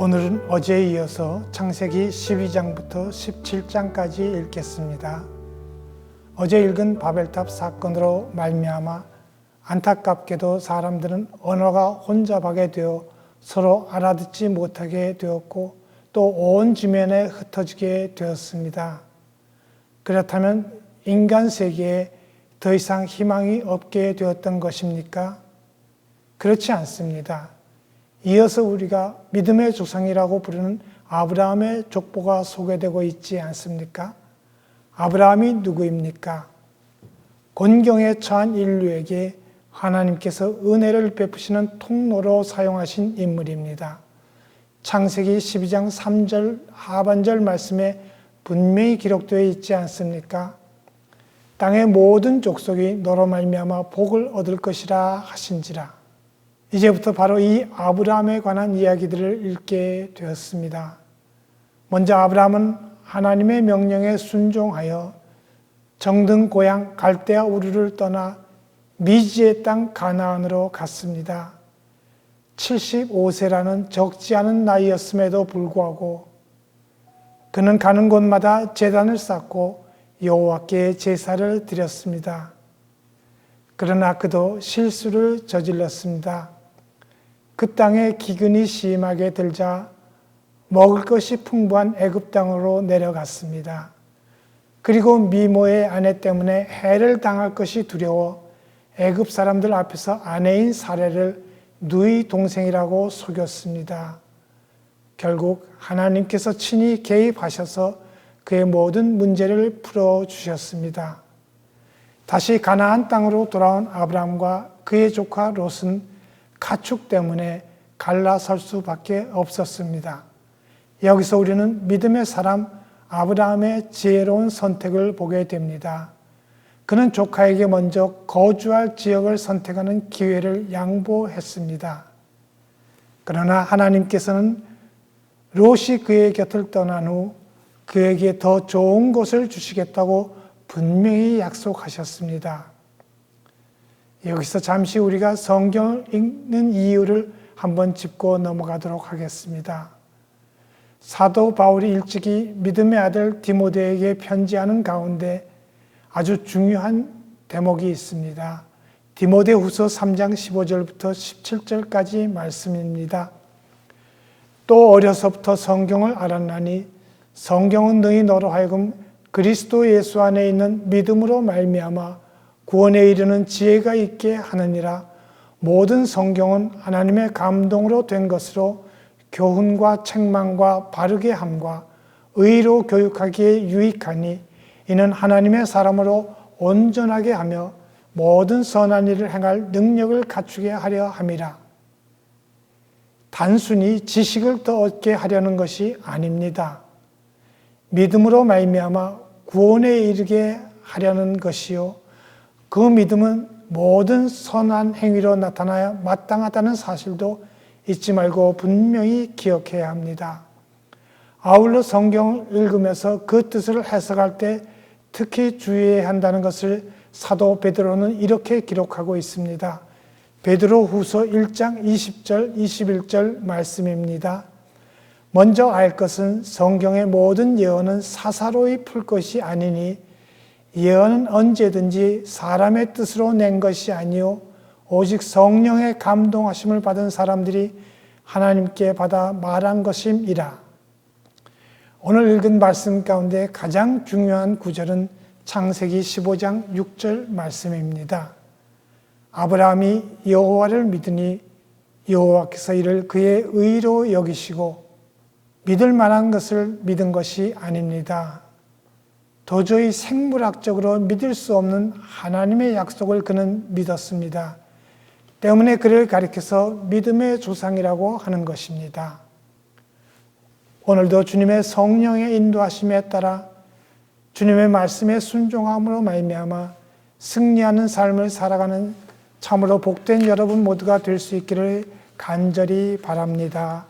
오늘은 어제에 이어서 창세기 12장부터 17장까지 읽겠습니다. 어제 읽은 바벨탑 사건으로 말미암아 안타깝게도 사람들은 언어가 혼잡하게 되어 서로 알아듣지 못하게 되었고 또 온 지면에 흩어지게 되었습니다. 그렇다면 인간 세계에 더 이상 희망이 없게 되었던 것입니까? 그렇지 않습니다. 이어서 우리가 믿음의 조상이라고 부르는 아브라함의 족보가 소개되고 있지 않습니까? 아브라함이 누구입니까? 곤경에 처한 인류에게 하나님께서 은혜를 베푸시는 통로로 사용하신 인물입니다. 창세기 12장 3절 하반절 말씀에 분명히 기록되어 있지 않습니까? 땅의 모든 족속이 너로 말미암아 복을 얻을 것이라 하신지라. 이제부터 바로 이 아브라함에 관한 이야기들을 읽게 되었습니다. 먼저 아브라함은 하나님의 명령에 순종하여 정든 고향 갈대아 우르를 떠나 미지의 땅 가나안으로 갔습니다. 75세라는 적지 않은 나이였음에도 불구하고 그는 가는 곳마다 제단을 쌓고 여호와께 제사를 드렸습니다. 그러나 그도 실수를 저질렀습니다. 그 땅에 기근이 심하게 들자 먹을 것이 풍부한 애굽 땅으로 내려갔습니다. 그리고 미모의 아내 때문에 해를 당할 것이 두려워 애굽 사람들 앞에서 아내인 사례를 누이 동생이라고 속였습니다. 결국 하나님께서 친히 개입하셔서 그의 모든 문제를 풀어 주셨습니다. 다시 가나안 땅으로 돌아온 아브라함과 그의 조카 롯은 가축 때문에 갈라설 수밖에 없었습니다. 여기서 우리는 믿음의 사람 아브라함의 지혜로운 선택을 보게 됩니다. 그는 조카에게 먼저 거주할 지역을 선택하는 기회를 양보했습니다. 그러나 하나님께서는 롯이 그의 곁을 떠난 후 그에게 더 좋은 곳을 주시겠다고 분명히 약속하셨습니다. 여기서 잠시 우리가 성경을 읽는 이유를 한번 짚고 넘어가도록 하겠습니다. 사도 바울이 일찍이 믿음의 아들 디모데에게 편지하는 가운데 아주 중요한 대목이 있습니다. 디모데 후서 3장 15절부터 17절까지 말씀입니다. 또 어려서부터 성경을 알았나니 성경은 너희 너로 하여금 그리스도 예수 안에 있는 믿음으로 말미암아 구원에 이르는 지혜가 있게 하느니라 모든 성경은 하나님의 감동으로 된 것으로 교훈과 책망과 바르게 함과 의로 교육하기에 유익하니 이는 하나님의 사람으로 온전하게 하며 모든 선한 일을 행할 능력을 갖추게 하려 함이라. 단순히 지식을 더 얻게 하려는 것이 아닙니다. 믿음으로 말미암아 구원에 이르게 하려는 것이요 그 믿음은 모든 선한 행위로 나타나야 마땅하다는 사실도 잊지 말고 분명히 기억해야 합니다. 아울러 성경을 읽으면서 그 뜻을 해석할 때 특히 주의해야 한다는 것을 사도 베드로는 이렇게 기록하고 있습니다. 베드로 후서 1장 20절, 21절 말씀입니다. 먼저 알 것은 성경의 모든 예언은 사사로이 풀 것이 아니니 예언은 언제든지 사람의 뜻으로 낸 것이 아니요 오직 성령의 감동하심을 받은 사람들이 하나님께 받아 말한 것임이라. 오늘 읽은 말씀 가운데 가장 중요한 구절은 창세기 15장 6절 말씀입니다. 아브라함이 여호와를 믿으니 여호와께서 이를 그의 의로 여기시고 믿을 만한 것을 믿은 것이 아닙니다. 도저히 생물학적으로 믿을 수 없는 하나님의 약속을 그는 믿었습니다. 때문에 그를 가리켜서 믿음의 조상이라고 하는 것입니다. 오늘도 주님의 성령의 인도하심에 따라 주님의 말씀에 순종함으로 말미암아 승리하는 삶을 살아가는 참으로 복된 여러분 모두가 될 수 있기를 간절히 바랍니다.